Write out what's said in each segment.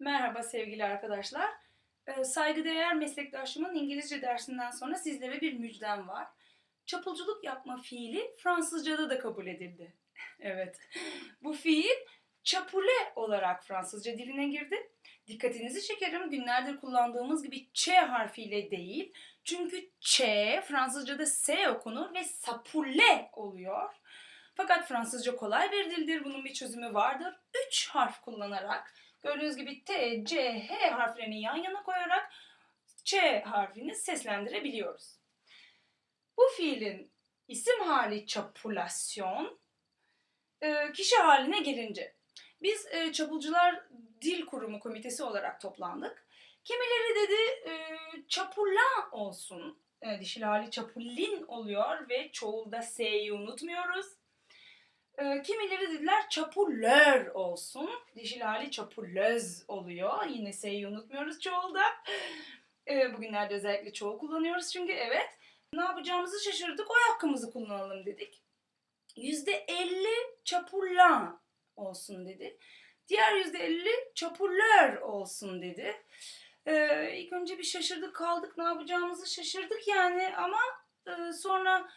Merhaba sevgili arkadaşlar. Ee, Saygıdeğer meslektaşımın İngilizce dersinden sonra sizlere bir müjdem var. Çapulculuk yapma fiili Fransızca'da da kabul edildi. evet. Bu fiil çapule olarak Fransızca diline girdi. Dikkatinizi çekerim günlerdir kullandığımız gibi ç harfiyle değil. Çünkü ç Fransızca'da s okunur ve sapule oluyor. Fakat Fransızca kolay bir dildir. Bunun bir çözümü vardır. Üç harf kullanarak Gördüğünüz gibi T, C, H harflerini yan yana koyarak Ç harfini seslendirebiliyoruz. Bu fiilin isim hali çapulasyon, e, kişi haline gelince biz e, Çapulcular Dil Kurumu Komitesi olarak toplandık. Kimileri dedi e, çapullan olsun, e, dişil hali çapullin oluyor ve çoğulda S'yi unutmuyoruz. Ee, kimileri dediler çapullör olsun. Dişil hali çapullöz oluyor. Yine S'yi unutmuyoruz çoğulda. Ee, bugünlerde özellikle çoğul kullanıyoruz çünkü evet. Ne yapacağımızı şaşırdık. Oy hakkımızı kullanalım dedik. Yüzde elli çapullan olsun dedi. Diğer yüzde elli çapullör olsun dedi. Ee, ilk önce bir şaşırdık kaldık. Ne yapacağımızı şaşırdık yani ama e, sonra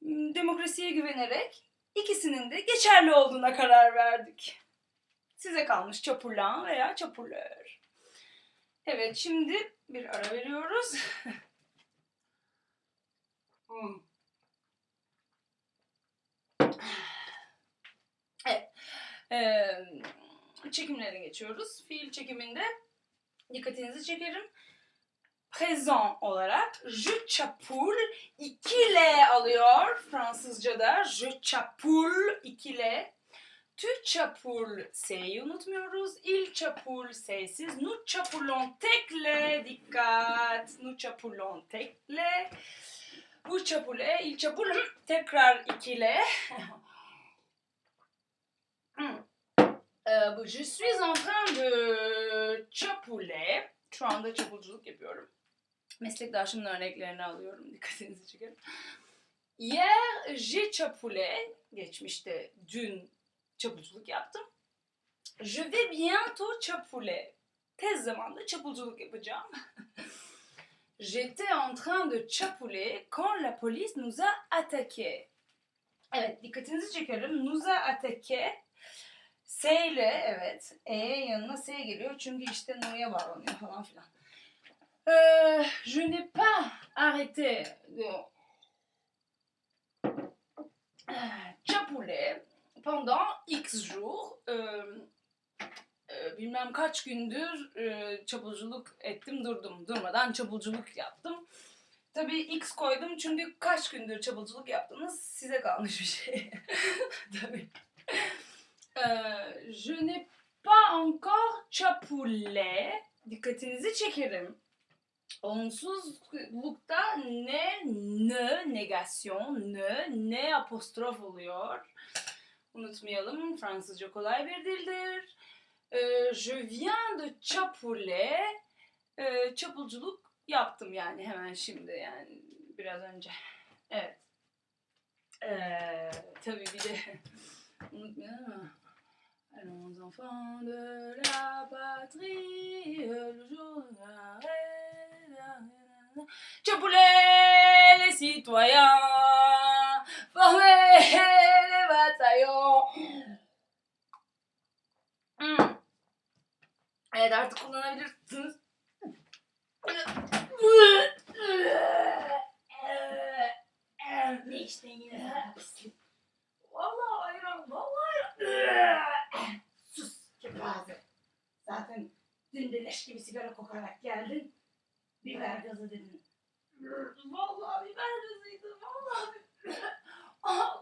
m, demokrasiye güvenerek İkisinin de geçerli olduğuna karar verdik. Size kalmış çapurlan veya çapurlör. Evet şimdi bir ara veriyoruz. Hmm. evet. Ee, çekimlere geçiyoruz. Fiil çekiminde dikkatinizi çekerim. Présent olarak je çapul iki L alıyor Fransızca'da. Je çapul iki L. Tu çapul S'yi unutmuyoruz. Il çapul S'siz. Nous çapulon tek L. Dikkat. Nous çapulon tek L. Bu çapule, il çapul tekrar iki L. Hmm. Ee, bu je suis en train de çapule. Şu anda çapulculuk yapıyorum. Meslektaşımın örneklerini alıyorum. Dikkatinizi çekerim. Hier, j'ai çapule. Geçmişte dün çapulculuk yaptım. Je vais bientôt çapule. Tez zamanda çapulculuk yapacağım. J'étais en train de çapule quand la police nous a attaqué. Evet, dikkatinizi çekerim. Nous a attaqué. S ile evet. E yanına S geliyor. Çünkü işte no'ya bağlanıyor falan filan. Euh, je n'ai pas arrêté de çapule pendant X jours. Euh, e, bilmem kaç gündür e, çapulculuk ettim durdum. Durmadan çapulculuk yaptım. Tabii X koydum çünkü kaç gündür çapulculuk yaptınız size kalmış bir şey. Tabii. Euh, je n'ai pas encore çapule. Dikkatinizi çekerim. Onsuzlukta ne, ne, negasyon, ne, ne apostrof oluyor. Unutmayalım Fransızca kolay bir dildir. Ee, je viens de çapule. Ee, çapulculuk yaptım yani hemen şimdi yani biraz önce. Evet. Ee, tabii bir de unutmayalım. Allons enfants de la patrie, le jour Çapule les citoyens, formez les bataillons. Hmm. Evet artık kullanabilirsiniz. Ne içtin yine? Vallahi ayran, vallahi. Sus kepaze. Zaten dün de leş gibi sigara kokarak geldin. Biber gazı dedin. Vallahi biber gazıydı. Vallahi. Ah,